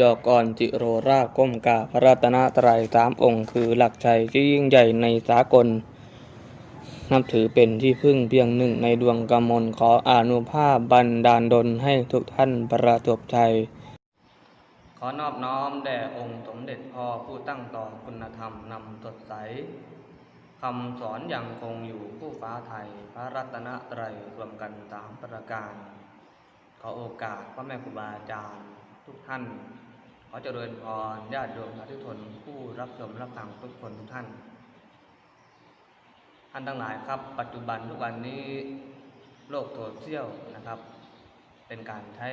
ยอกรจิโรราก้มกาพระรัตนตรัยสามองค์ คือหลักชัยที่ยิ่งใหญ่ในสากล นับถือเป็นที่พึ่งเพียงหนึ่งในดวงกำมลขออนุภาพบันดาลดลให้ทุกท่านประสบชัย ขอนอบน้อมแด่องค์สมเด็จพ่อผู้ตั้งต่อคุณธรรมนำสดใสคำสอนอยังคงอยู่ผู้ฟ้าไทย พระรัตนตรัยรวมกันสามประการ ขอโอกาสพ่อแม่ครูบาอาจารย์ ทุกท่าน ขอเจริญพรญาติโยมสาธุชนผู้รับชมรับฟังทุกคนทุกท่าน ท่านทั้งหลายครับ ปัจจุบันทุกวันนี้โลกโซเชียลนะครับ เป็นการใช้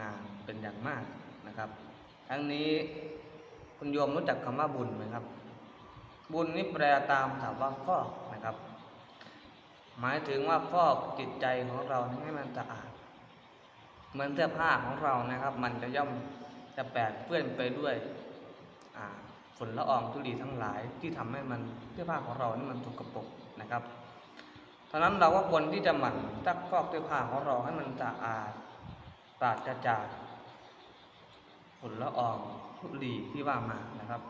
งานเป็นอย่างมากนะครับ ทั้งนี้คุณโยมรู้จักคำว่าบุญไหมครับ บุญนี่แปลตามถามว่าฟอกนะครับ หมายถึงว่าฟอกจิตใจของเราให้มันสะอาด เหมือนเสื้อผ้าของเรานะครับ มันจะย่อมจะแปดเปื้อนไปด้วยฝุ่นละอองธุลีทั้งหลายที่ทำให้มันเสื้อผ้าของเรานี่มันถูกกระปกนะครับฉะนั้นเราก็ควรที่จะหมั่นซักฟอกเสื้อผ้าของเราให้มันสะอาดปราศจากฝุ่นละอองธุลีที่ว่ามานะครับ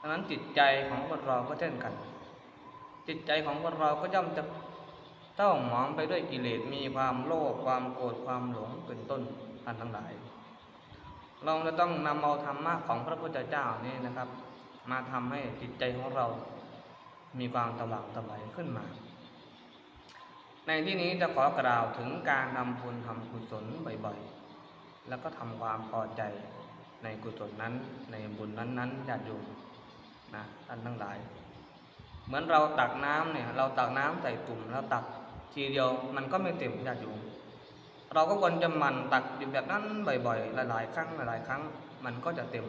ฉะนั้นจิตใจของคนเราก็เช่นกัน จิตใจของคนเราก็ย่อมจะ เศร้าหมองไปด้วยกิเลสมีความโลภความโกรธความหลงเป็นต้นท่านทั้งหลาย เราจะต้องนำเอาธรรมะของพระพุทธเจ้านี่นะครับ มาทำให้จิตใจของเรา มีความสว่างสวัยขึ้นมา ในที่นี้จะขอกล่าวถึงการทำบุญทำกุศลบ่อยๆ แล้วก็ทำความพอใจในกุศลนั้นในบุญนั้นๆญาติโยมนะท่านทั้งหลาย เหมือนเราตักน้ำเนี่ยเราตักน้ำใส่ตุ่มแล้วตัก ทีเดียวมันก็ไม่เต็มญาติโยมเราก็ควรจะมันตักอยู่แบบนั้นบ่อยๆ หลายๆ ครั้งหลายๆ ครั้ง มันก็จะเต็ม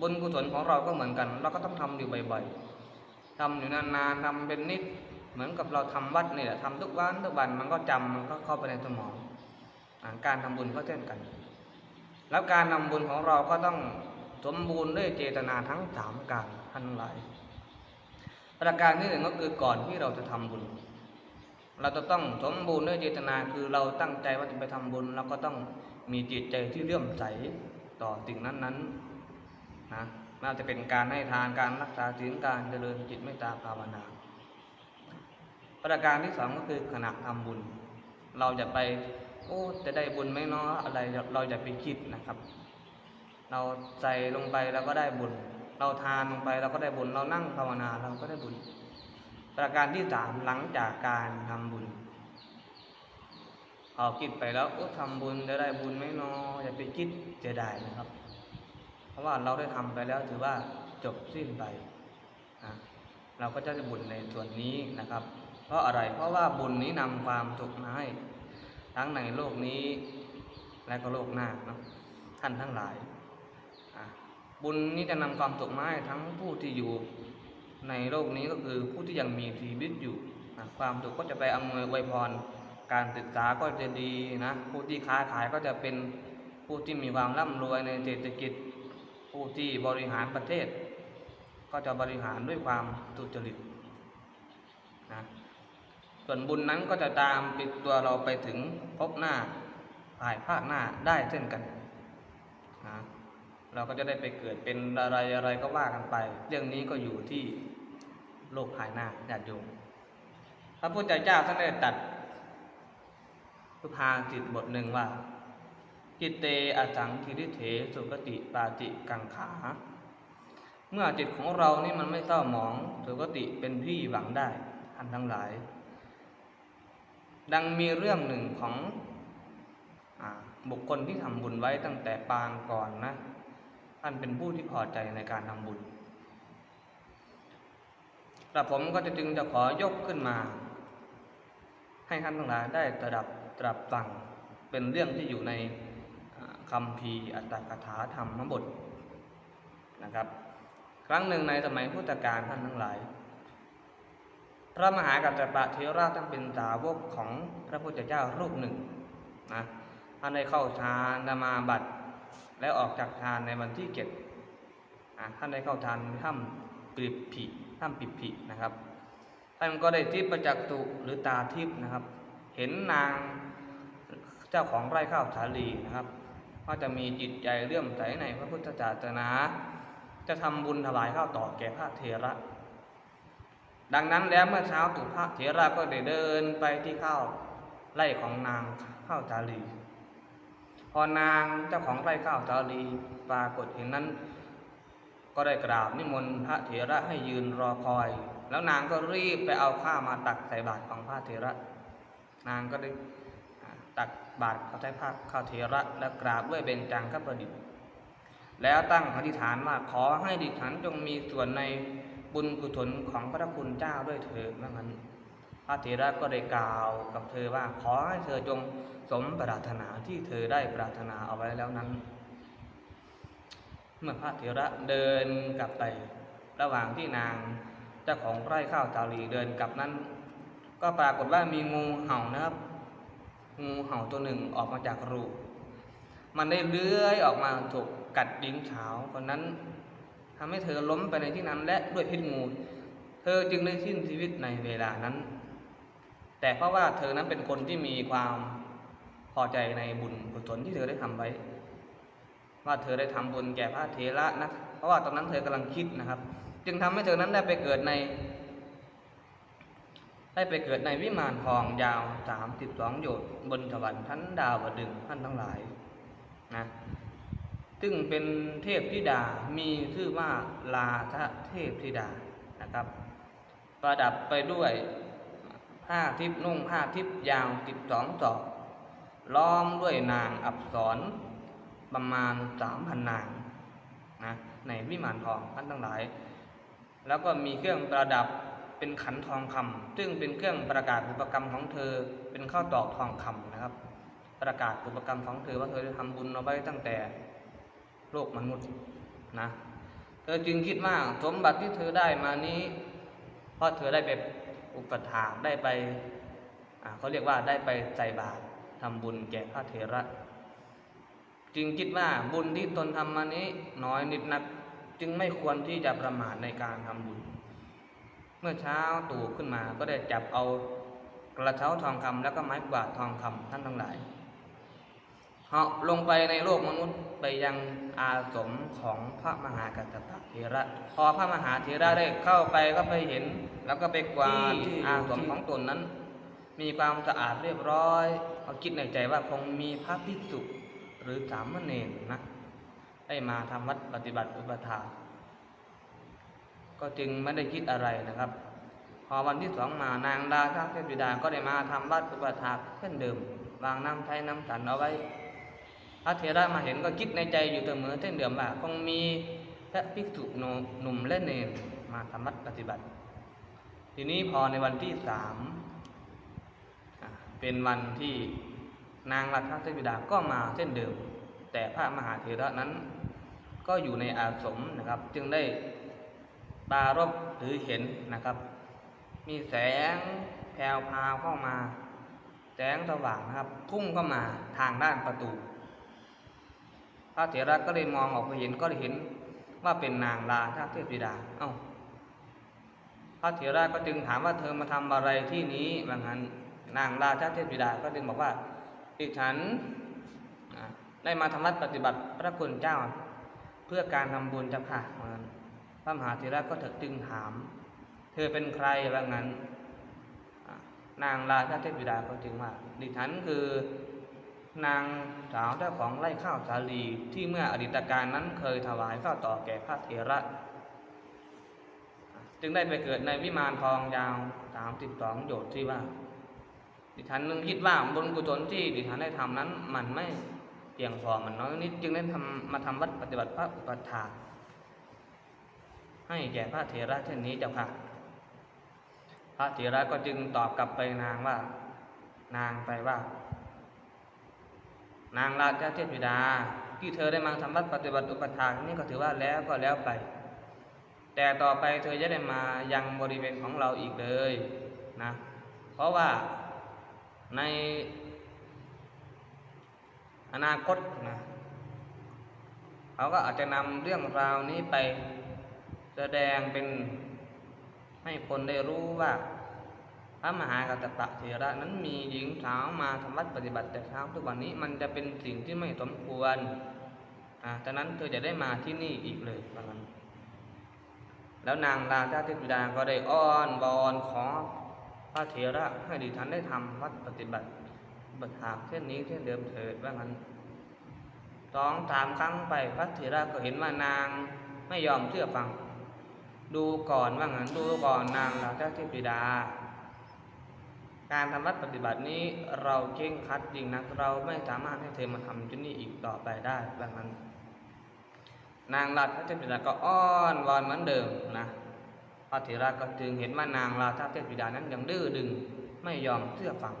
บุญกุศลของเราก็เหมือนกัน เราก็ต้องทำอยู่บ่อยๆทำอยู่นานๆทำเป็นนิด เหมือนกับเราทำวัดนี่แหละทำทุกวันทุกวันมันก็จำมันก็เข้าไปในสมองการทำบุญก็เช่นกัน แล้วการทำบุญของเราก็ต้องสมบูรณ์ด้วยเจตนาทั้งสามการทั้งหลาย ประการที่หนึ่งก็คือก่อนที่เราจะทำบุญ เราจะต้องสมบูรณ์ด้วยเจตนาคือเราตั้งใจว่าจะไปทำบุญเราก็ต้องมีจิตใจที่เลื่อมใสต่อสิ่งนั้นๆนะน่าจะเป็นการให้ทานการรักษาศีลการเจริญจิตเมตตาภาวนาประการที่สองก็คือขณะทำบุญ เราจะไปโอ้จะได้บุญไหมเนาะอะไรเราจะไปคิดนะครับ เราใส่ลงไปเราก็ได้บุญ เราทานลงไปเราก็ได้บุญเรานั่งภาวนาเราก็ได้บุญ ประการที่สามหลังจากการทำบุญพอคิดไปแล้วโอ้ทำบุญจะได้บุญไหมเนาะอย่าไปคิดจะได้นะครับ เพราะว่าเราได้ทำไปแล้วถือว่าจบสิ้นไปนะเราก็จะได้บุญในส่วนนี้นะครับ เพราะอะไรเพราะว่าบุญนี้นำความสุขมาให้ทั้งในโลกนี้และก็โลกหน้าเนาะท่านทั้งหลาย บุญนี้จะนำความสุขมาให้ทั้งผู้ที่อยู่ ในโลกนี้ก็คือผู้ที่ยังมีชีวิตอยู่นะความสุขก็จะไปอำนวยอวยพร การศึกษาก็จะดีนะผู้ที่ค้าขายก็จะเป็นผู้ที่มีความร่ำรวยในเศรษฐกิจ ผู้ที่บริหารประเทศ ก็จะบริหารด้วยความสุจริตนะส่วนบุญนั้นก็จะตามติดตัวเราไปถึงพบหน้าภายภาคหน้าได้เช่นกันนะเราก็จะได้ไปเกิดเป็นอะไรอะไรก็ว่ากันไป เรื่องนี้ก็อยู่ที่ โลกภายหน้าญาติโยมพระพุทธเจ้าท่านได้ตัดสุภาษิตบทหนึ่งว่าจิตเตอสังคิริเถสุกติปาติกังขา เมื่อจิตของเรานี่มันไม่เศร้าหมองสุกติเป็นที่หวังได้ท่านทั้งหลาย ดังมีเรื่องหนึ่งของอบุคคลที่ทำบุญไว้ตั้งแต่ปางก่อนนะท่านเป็นผู้ที่พอใจในการทำบุญ กระผมก็จะจึงจะขอยกขึ้นมา ให้ท่านทั้งหลายได้ตระดับตรับฟังเป็นเรื่องที่อยู่ในคำพีอัตถกถาธรรมบทนะครับ ครั้งหนึ่งในสมัยพุทธกาลท่านทั้งหลาย พระมหากัสสปะเทระท่านเป็นสาวกของพระพุทธเจ้ารูปหนึ่งนะท่านได้เข้าฌานนมาบัตแล้วออกจากฌานในวันที่เจ็ดท่านได้เข้าฌานถ้ำปิบผิ ถ้ำปิบผินะครับท่านก็ได้ทิพย์ประจักษุหรือตาทิพย์นะครับ เห็นนางเจ้าของไร่ข้าวสาลีนะครับว่าจะมีจิตใจเลื่อมใสในพระพุทธศาสนา จะทำบุญถวายข้าวต่อแก่พระเถระ ดังนั้นแล้วเมื่อเช้าตุพระเถระก็ได้เดินไปที่ข้าวไร่ของนางข้าวจารีพอนางเจ้าของไร่ข้าวจารีปรากฏเห็นนั้น ก็ได้กราบนิมนต์พระเถระให้ยืนรอคอย แล้วนางก็รีบไปเอาข้ามาตักใส่บาตรของพระเถระ นางก็ได้ตักบาตรเข้าใช้ผ้าข้าเถระและกราบด้วยเบญจังคประดิษฐ์ แล้วตั้งอธิษฐานว่าขอให้ดิฉันจงมีส่วนในบุญกุศลของพระคุณเจ้าด้วยเถิดว่างั้นพระเถระก็ได้กล่าวกับเธอว่าขอให้เธอจงสมปรารถนาที่เธอได้ปรารถนาเอาไว้แล้วนั้น เมื่อพระเถระเดินกลับไประหว่างที่นางเจ้าของไร่ข้าวจารีเดินกลับนั้น ก็ปรากฏว่ามีงูเห่านะครับ งูเห่าตัวหนึ่งออกมาจากรูมันได้เลื้อยออกมาถูกกัดหญิงสาวคนนั้นทำให้เธอล้มไปในที่นั้นและด้วยพิษงู เธอจึงได้สิ้นชีวิตในเวลานั้น แต่เพราะว่าเธอนั้นเป็นคนที่มีความพอใจในบุญกุศลที่เธอได้ทำไว้ ว่าเธอได้ทำบุญแก่พระเถระนะเพราะว่าตอนนั้นเธอกำลังคิดนะครับ จึงทำให้เธอนั้นได้ไปเกิดใน ได้ไปเกิดในวิมานทองยาวสามสิบสองโยชน์บนสวรรค์ชั้นดาวดึงท่านทั้งหลายนะซึ่งเป็นเทพธิดามีชื่อว่าลาทะเทพธิดานะครับ ประดับไปด้วยผ้าทิพนุ่งผ้าทิพยาวสิบสองศอกล้อมด้วยนางอับสร ประมาณสามพันนางนะในวิมานทองท่านทั้งหลาย แล้วก็มีเครื่องประดับเป็นขันทองคำซึ่งเป็นเครื่องประกาศอุปกรรมของเธอเป็นข้าวตอกทองคำนะครับ ประกาศอุปกรรมของเธอว่าเธอได้ทำบุญเอาไว้ตั้งแต่โลกมนุษย์นะเธอจึงคิดว่าสมบัติที่เธอได้มานี้เพราะเธอได้ไปอุปถากได้ไปเขาเรียกว่าได้ไปใส่บาตรทำบุญแก่พระเถระ จึงคิดว่าบุญที่ตนทำมานี้น้อยนิดนัก จึงไม่ควรที่จะประมาทในการทำบุญ เมื่อเช้าตู่ขึ้นมาก็ได้จับเอากระเช้าทองคำแล้วก็ไม้กวาดทองคำท่านทั้งหลายเหาะลงไปในโลกมนุษย์ไปยังอาสมของพระมหากัสสปะเถระ พอพระมหาเถระได้เข้าไปก็ไปเห็น แล้วก็ไปกวาดอาสมของตนนั้น มีความสะอาดเรียบร้อยเขาคิดในใจว่าคงมีพระภิกษุ หรือสามเณรนะได้มาทำวัดปฏิบัติอุปถากก็จึงไม่ได้คิดอะไรนะครับ พอวันที่สองมานางดาทักเทพบิดาก็ได้มาทำวัดอุปถาเช่นเดิมวางน้ำไทยน้ำสันเอาไว้พระเถระมาเห็นก็คิดในใจอยู่เสมอเช่นเดิมว่าคงมีพระภิกษุหนุ่มและเนรมาทำวัดปฏิบัติ ทีนี้พอในวันที่สามเป็นวันที่ นางรัตนเทพบิดาก็มาเช่นเดิม แต่พระมหาเถระนั้น ก็อยู่ในอาสมนะครับ จึงได้ปารบหรือเห็นนะครับ มีแสงแผ่วพาวเข้ามา แสงสว่างนะครับ พุ่งเข้ามาทางด้านประตู พระเถระก็เลยมองออกไปเห็นก็เลยเห็นว่าเป็นนางลาทาเทพธิดา เอ้า พระเถระก็จึงถามว่าเธอมาทำอะไรที่นี้ว่างั้นนางราชาเทพธิดาก็จึงบอกว่า ดิฉันได้มาทำวัดปฏิบัติพระคุณเจ้า เพื่อการทำบุญจ้าค่ะว่างั้นพระมหาเถระก็จึงถาม เธอเป็นใครว่างั้นานางราชาเทพธิดาก็จึงว่าดิฉันคือนางสาวเจ้าของไร่ข้าวสาลีที่เมื่ออดีตการนั้นเคยถวายข้าวต่อแก่พระเถระ จึงได้ไปเกิดในวิมานทองยาวสามสิบสองโยชน์ที่ว่า ดิฉันนึงคิดว่าบุญกุศลที่ดิฉันได้ทำนั้น มันไม่เพียงพอมันน้อยนิดจึงได้ทำมาทำวัดปฏิบัติพระอุปถาให้แก่พระเถระเช่นนี้เจ้าค่ะ พระเถระก็จึงตอบกลับไปนางว่า นางไปว่า นางราชเทพธิดา ที่เธอได้มาทำวัดปฏิบัติอุปถากนี่ก็ถือว่าแล้วก็แล้วไป แต่ต่อไปเธอจะได้มายังบริเวณของเราอีกเลยนะ เพราะว่า ในอนาคตนะเขาก็อาจจะนำเรื่องราวนี้ไปแสดงเป็นให้คนได้รู้ว่าพระมหากัตตะเถระนั้นมีหญิงสาวมาทำวัดปฏิบัติแต่เช้าทุกวันนี้มันจะเป็นสิ่งที่ไม่สมควรอ่าดังนั้นเธอจะได้มาที่นี่อีกเลยว่างั้นแล้วนางราชาเทพธิดาก็ได้อ้อนวอนขอ พระเถระให้ดิฉันได้ทำวัดปฏิบัติบัติหากเช่นนี้เช่นเดิมเถิดว่างั้นสองสามครั้งไปพระเถระก็เห็นว่านางไม่ยอมเชื่อฟัง ดูก่อนว่างั้นดูก่อนนางราชาเทพธิดา การทำวัดปฏิบัตินี้เราเข่งคัดจริงนะเราไม่สามารถให้เธอมาทำที่นี่อีกต่อไปได้ว่างั้น นางราชาเทพธิดาก็อ้อนวอนเหมือนเดิมนะ ระเถระก็จึงเห็นว่านางราชาเทพธิดานั้นยังดื้อดึงไม่ยอมเชื่อฟัง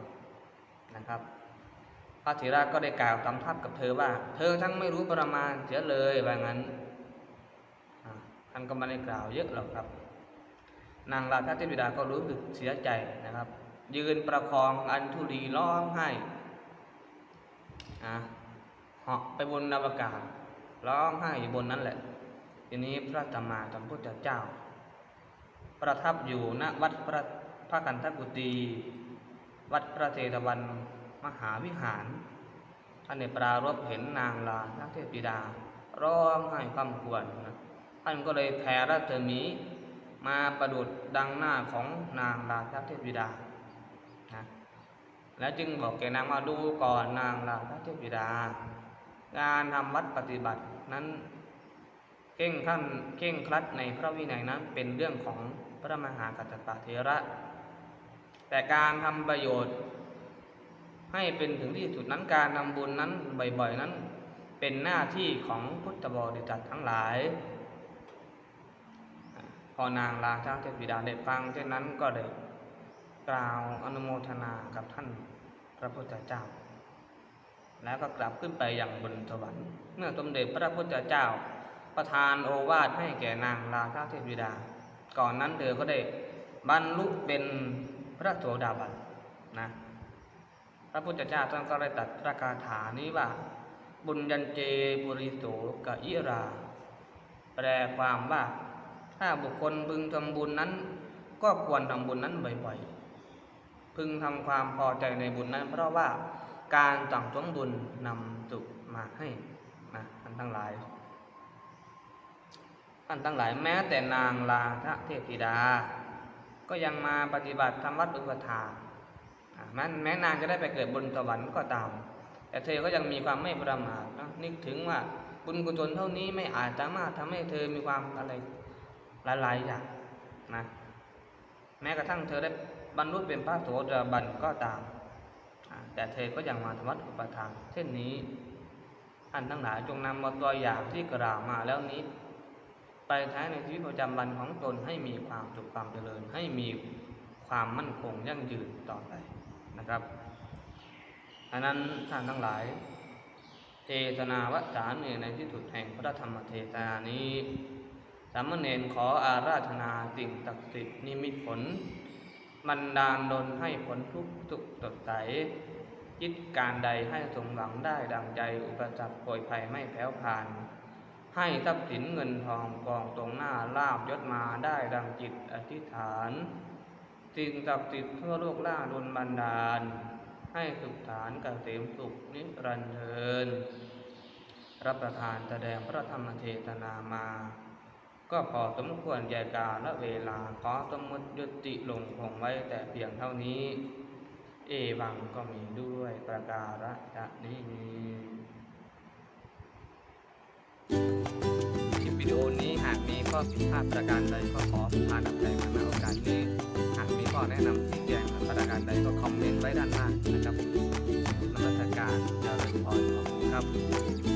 นะครับ พระเถระก็ได้กล่าวกำทับกับเธอว่า เธอทั้งไม่รู้ประมาณเสียเลยว่างั้นอ่าท่านก็ไม่ได้กล่าวเยอะหรอกครับ นางราชาเทพธิดาก็รู้สึกเสียใจนะครับ ยืนประคองอัญชุลีร้องไห้อ่าเหาะไปบนอวกาศร้องไห้อยู่บนนั้นแหละ ทีนี้พระธรรมาสัมพุทธเจ้า ประทับอยู่ณวัดพระพระกันทกุตีวัดพระเทตวันมหาวิหาร ท่านในปรารบเห็นนางลานักเทพธิดา ร้องไห้คำควรนะท่านก็เลยแผ่รัศมีมาประดุดดังหน้าของนางลานักเทพธิดานะแล้วจึงบอกแกนางมาดูก่อนนางลานักเทพธิดาการทำวัดปฏิบัตินั้นเข่งขั้นเข่งครัดในพระวินัยนั้นเป็นเรื่องของ พระมหากัตตปะเทระ แต่การทำประโยชน์ ให้เป็นถึงที่สุดนั้นการทำบุญนั้นบ่อยๆนั้นเป็นหน้าที่ของพุทธบริษัททั้งหลาย พอนางราชาเทพธิดาได้ฟังเช่นนั้นก็ได้กล่าวอนุโมทนากับท่านพระพุทธเจ้า แล้วก็กลับขึ้นไปอย่างบนสวรรค์เมื่อสมเด็จพระพุทธเจ้าประทานโอวาทให้แก่นางราชาเทพธิดา ก่อนนั้นเธอก็ได้บรรลุเป็นพระโสดาบันนะพระพุทธเจ้าท่านก็ได้ตัดประกาถานี้ว่า บุญยันเจปุริโสกะอิรา แปลความว่าถ้าบุคคลพึงทำบุญนั้น ก็ควรทำบุญนั้นบ่อยๆพึงทำความพอใจในบุญนั้น เพราะว่าการสั่งสมบุญนำสุขมาให้นะท่านทั้งหลาย ท่านทั้งหลายแม้แต่นางลาทะเทพธิดา ก็ยังมาปฏิบัติทำวัดอุปถาแม้แม้นางจะได้ไปเกิดบนสวรรค์ก็ตาม แต่เธอก็ยังมีความไม่ประมาทนะนึกถึงว่าบุญกุศลเท่านี้ไม่อาจสามารถทำให้เธอมีความอะไรหลายๆอย่างนะแม้กระทั่งเธอได้บรรลุเป็นพระโสดาบันก็ตาม แต่เธอก็ยังมาทำวัดอุปทานเช่นนี้ท่านทั้งหลายจงนำเอาตัวอย่างที่กล่าวมาแล้วนี้ ไปใช้ในชีวิตประจำวันของตนให้มีความสุขความเจริญ ให้มีความมั่นคงยั่งยืนต่อไปนะครับอันนั้นท่านทั้งหลาย เทศนาวัจาเนในที่สุดแห่งพระธรรมเทศนานี้สามเณรขออาราธนาสิ่งศักดิ์สิทธิ์นิมิตผลบันดาลดลให้ผลทุกสุขสดใสคิดการใดให้สมหวังได้ดังใจอุปสรรคป่วยภัยไม่แพ้วผ่าน ให้ทรัพย์สินเงินทองกองตรงหน้าลาบยศมาได้ดังจิตอธิษฐานสิ่งศักดิ์สิทธิ์ทั่วโลกล่าดลบันดาล ให้สุขฐานกเกษมสุขนิรันดร์เทินรับประทานแสดงพระธรรมเทศนามา ก็พอสมควรแก่กาและเวลาขอสมมติยุติลงคงไว้แต่เพียงเท่านี้ เอวังก็มีด้วยประการฉนี้คลิป วิดีโอนี้หากมีข้อผิดพลาดประการใดก็ขอผ่านอภัยมาณโอกาสนี้ หากมีข้อแนะนำชี้แจงประการใดก็คอมเมนต์ไว้ด้านล่างนะครับรัฐการเจริญพรขอบคุณครับ